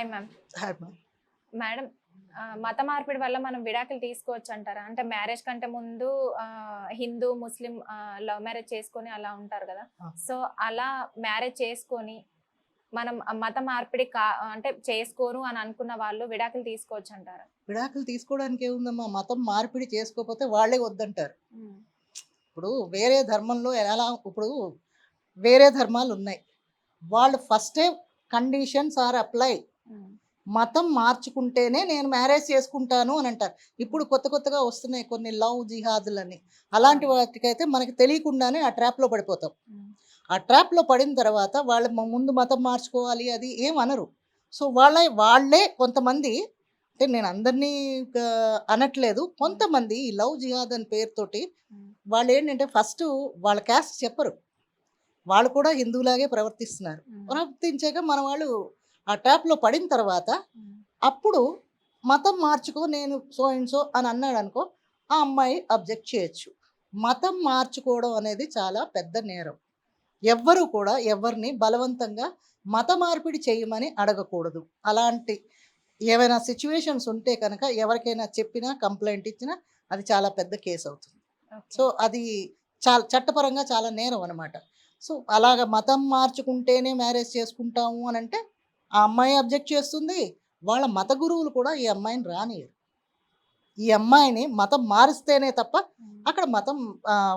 Hi ma'am hi ma'am. Madam మత మార్పిడి వల్ల మనం విడాకులు తీసుకోవచ్చు అంటారా అంటే మ్యారేజ్ కంటే ముందు హిందూ ముస్లిం లవ్ మ్యారేజ్ చేసుకొని అలా ఉంటారు కదా. సో అలా మ్యారేజ్ చేసుకొని మనం మత మార్పిడి కా అంటే చేసుకోరు అని అనుకున్న వాళ్ళు విడాకులు తీసుకోవచ్చు అంటారా విడాకులు తీసుకోవడానికి ఏముందమ్మా? మతం మార్పిడి చేసుకోకపోతే వాళ్ళే వద్దంటారు. ఇప్పుడు వేరే ధర్మంలో ఎలా ఇప్పుడు వేరే ధర్మాలు ఉన్నాయి. వాళ్ళు ఫస్టే కండిషన్స్ ఆర్ అప్లై మతం మార్చుకుంటేనే నేను మ్యారేజ్ చేసుకుంటాను అని అంటారు. ఇప్పుడు కొత్త కొత్తగా వస్తున్నాయి కొన్ని లవ్ జిహాదులని. అలాంటి వాటికైతే మనకి తెలియకుండానే ఆ ట్రాప్లో పడిపోతాం. ఆ ట్రాప్లో పడిన తర్వాత వాళ్ళు ముందు మతం మార్చుకోవాలి అది ఏం అనరు. సో వాళ్ళ వాళ్ళే కొంతమంది అంటే నేను అందరినీ అనట్లేదు. కొంతమంది ఈ లవ్ జిహాద్ అని పేరుతోటి వాళ్ళు ఏంటంటే ఫస్ట్ వాళ్ళ క్యాస్ట్ చెప్పరు. వాళ్ళు కూడా హిందువులాగే ప్రవర్తిస్తున్నారు. ప్రవర్తించాక మన వాళ్ళు ఆ ట్రాప్లో పడిన తర్వాత అప్పుడు మతం మార్చుకో నేను సో అండ్ సో అని అన్నాడు అనుకో ఆ అమ్మాయి అబ్జెక్ట్ చేయొచ్చు. మతం మార్చుకోవడం అనేది చాలా పెద్ద నేరం. ఎవ్వరూ కూడా ఎవరిని బలవంతంగా మత మార్పిడి చేయమని అడగకూడదు. అలాంటి ఏమైనా సిచ్యువేషన్స్ ఉంటే కనుక ఎవరికైనా చెప్పినా కంప్లైంట్ ఇచ్చినా అది చాలా పెద్ద కేసు అవుతుంది. సో అది చాలా చట్టపరంగా చాలా నేరం అనమాట సో అలాగ మతం మార్చుకుంటేనే మ్యారేజ్ చేసుకుంటాము అని అంటే ఆ అమ్మాయి అబ్జెక్ట్ చేస్తుంది. వాళ్ళ మత గురువులు కూడా ఈ అమ్మాయిని రానియరు ఈ అమ్మాయిని మతం మారిస్తేనే తప్ప అక్కడ మతం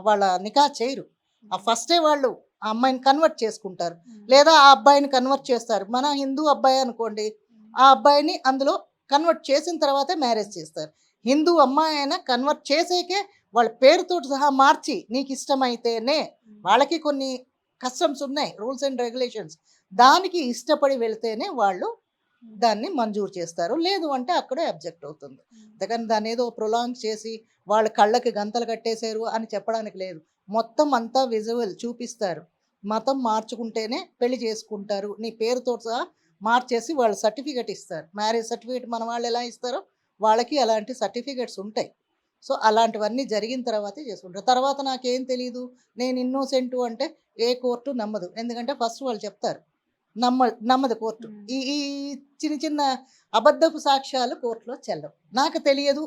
వాళ్ళ నికా చేయరు. ఆ ఫస్టే వాళ్ళు ఆ అమ్మాయిని కన్వర్ట్ చేసుకుంటారు. లేదా ఆ అబ్బాయిని కన్వర్ట్ చేస్తారు. మన హిందూ అబ్బాయి అనుకోండి ఆ అబ్బాయిని అందులో కన్వర్ట్ చేసిన తర్వాతే మ్యారేజ్ చేస్తారు. హిందూ అమ్మాయి అయినా కన్వర్ట్ చేసేకే వాళ్ళ పేరుతో సహా మార్చి నీకు ఇష్టమైతేనే వాళ్ళకి కొన్ని కస్టమ్స్ ఉన్నాయి రూల్స్ అండ్ రెగ్యులేషన్స్. దానికి ఇష్టపడి వెళ్తేనే వాళ్ళు దాన్ని మంజూరు చేస్తారు. లేదు అంటే అక్కడే అబ్జెక్ట్ అవుతుంది. అందుకని దాన్ని ఏదో ప్రొలాంగ్ చేసి వాళ్ళ కళ్ళకి గంతలు కట్టేశారు అని చెప్పడానికి లేదు. మొత్తం అంతా విజువల్ చూపిస్తారు. మతం మార్చుకుంటేనే పెళ్ళి చేసుకుంటారు. నీ పేరుతో సహా మార్చేసి వాళ్ళు సర్టిఫికెట్ ఇస్తారు. మ్యారేజ్ సర్టిఫికెట్ మన వాళ్ళు ఎలా ఇస్తారో వాళ్ళకి అలాంటి సర్టిఫికెట్స్ ఉంటాయి. సో అలాంటివన్నీ జరిగిన తర్వాతే చేసుకుంటారు. తర్వాత నాకేం తెలియదు నేను ఇన్నోసెంటు అంటే ఏ కోర్టు నమ్మదు. ఎందుకంటే ఫస్ట్ వాళ్ళు చెప్తారు. నమ్మ నమ్మదు కోర్టు. ఈ ఈ చిన్న చిన్న అబద్ధపు సాక్ష్యాలు కోర్టులో చెల్లవు. నాకు తెలియదు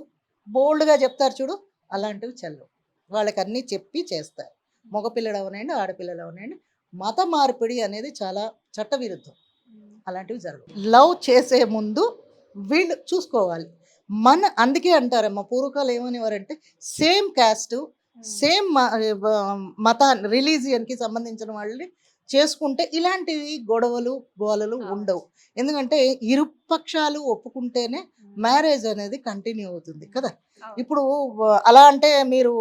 బోల్డ్గా చెప్తారు చూడు అలాంటివి చెల్లవు. వాళ్ళకి అన్నీ చెప్పి చేస్తారు. మగపిల్లలు అవనండి ఆడపిల్లలు అవనండి మత మార్పిడి అనేది చాలా చట్టవిరుద్ధం. అలాంటివి జరగవు. లవ్ చేసే ముందు వీళ్ళు చూసుకోవాలి. మన అందుకే అంటారమ్మా పూర్వకాలు ఏమనేవారంటే సేమ్ క్యాస్ట్ సేమ్ మత రిలీజియన్కి సంబంధించిన వాళ్ళని చేసుకుంటే ఇలాంటివి గొడవలు గోలలు. ఉండవు. ఎందుకంటే ఇరు పక్షాలు ఒప్పుకుంటేనే మ్యారేజ్ అనేది కంటిన్యూ అవుతుంది కదా! ఇప్పుడు అలా అంటే మీరు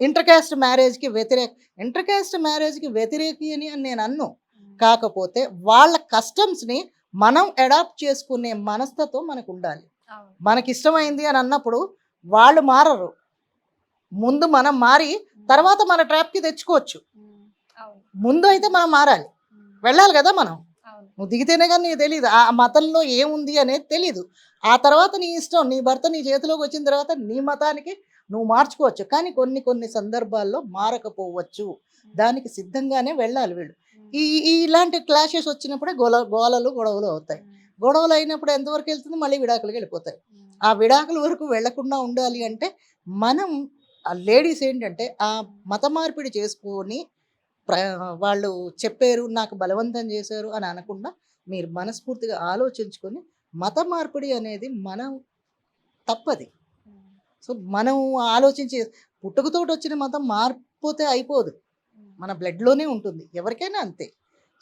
ఇంటర్ క్యాస్ట్ మ్యారేజ్కి వ్యతిరేక ఇంటర్ క్యాస్ట్ మ్యారేజ్కి వ్యతిరేకి అని నేను అన్ను. కాకపోతే వాళ్ళ కస్టమ్స్ని మనం అడాప్ట్ చేసుకునే మనస్తత్వం మనకు ఉండాలి మనకి ఇష్టమైంది అని అన్నప్పుడు వాళ్ళు మారరు. ముందు మనం మారి తర్వాత మన ట్రాప్కి తెచ్చుకోవచ్చు. ముందు అయితే మనం మారాలి. వెళ్ళాలి కదా మనం. నువ్వు దిగితేనే కానీ నీకు తెలియదు ఆ మతంలో ఏముంది అనేది తెలియదు ఆ తర్వాత నీ ఇష్టం నీ భర్త నీ చేతిలోకి వచ్చిన తర్వాత నీ మతానికి నువ్వు మార్చుకోవచ్చు. కానీ కొన్ని కొన్ని సందర్భాల్లో మారకపోవచ్చు. దానికి సిద్ధంగానే వెళ్ళాలి వీళ్ళు. ఈ ఇలాంటి క్లాషెస్ వచ్చినప్పుడే గొల గోలలు గొడవలు అవుతాయి. గొడవలు అయినప్పుడు ఎంతవరకు వెళ్తుంది? మళ్ళీ విడాకులకి వెళ్ళిపోతాయి. ఆ విడాకుల వరకు వెళ్ళకుండా ఉండాలి అంటే మనం ఆ లేడీస్ ఏంటంటే ఆ మత మార్పిడి చేసుకొని వాళ్ళు చెప్పారు నాకు బలవంతం చేశారు అని అనకుండా మీరు మనస్ఫూర్తిగా ఆలోచించుకొని మత మార్పిడి అనేది మనం తప్పది. సో మనం ఆలోచించి పుట్టుకతోటి వచ్చిన మతం మారిపోతే అయిపోదు. మన బ్లడ్లోనే ఉంటుంది. ఎవరికైనా అంతే.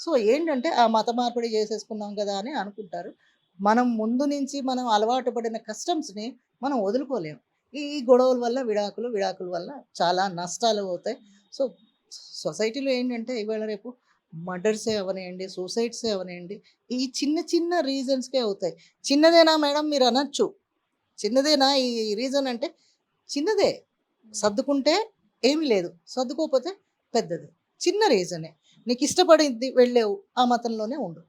సో ఏంటంటే ఆ మత మార్పిడి చేసేసుకున్నాం కదా అని అనుకుంటారు. మనం ముందు నుంచి మనం అలవాటు పడిన కస్టమ్స్ని మనం వదులుకోలేము ఈ గొడవల వల్ల విడాకులు విడాకుల వల్ల చాలా నష్టాలు అవుతాయి. సో సొసైటీలో ఏంటంటే ఇవాళ రేపు మర్డర్సే అవనేయండి సూసైడ్సే అవనేయండి ఈ చిన్న చిన్న రీజన్స్కే అవుతాయి. చిన్నదేనా మేడం మీరు అనొచ్చు. చిన్నదేనా ఈ రీజన్ అంటే చిన్నదే. సర్దుకుంటే ఏమీ లేదు. సర్దుకోకపోతే పెద్దది. చిన్న రీజనే. నీకు ఇష్టపడింది వెళ్ళేవు ఆ మతంలోనే ఉండు.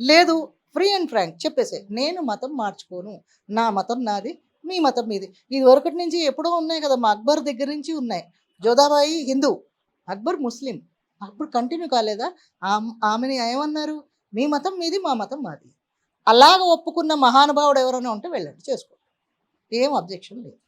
లేదు ఫ్రీ అండ్ ఫ్రాంక్ చెప్పేసే. నేను మతం మార్చుకోను. నా మతం నాది మీ మతం మీది. ఇది వరకటి నుంచి ఎప్పుడో ఉన్నాయి కదా మా అక్బర్ దగ్గర నుంచి ఉన్నాయి. జోధాబాయి హిందూ. అక్బర్ ముస్లిం. అప్పుడు కంటిన్యూ కాలేదా? ఆమెని ఏమన్నారు? మీ మతం మీది మా మతం మాది. అలాగ ఒప్పుకున్న మహానుభావుడు ఎవరైనా ఉంటే వెళ్ళండి చేసుకోండి. ఏం అబ్జెక్షన్ లేదు.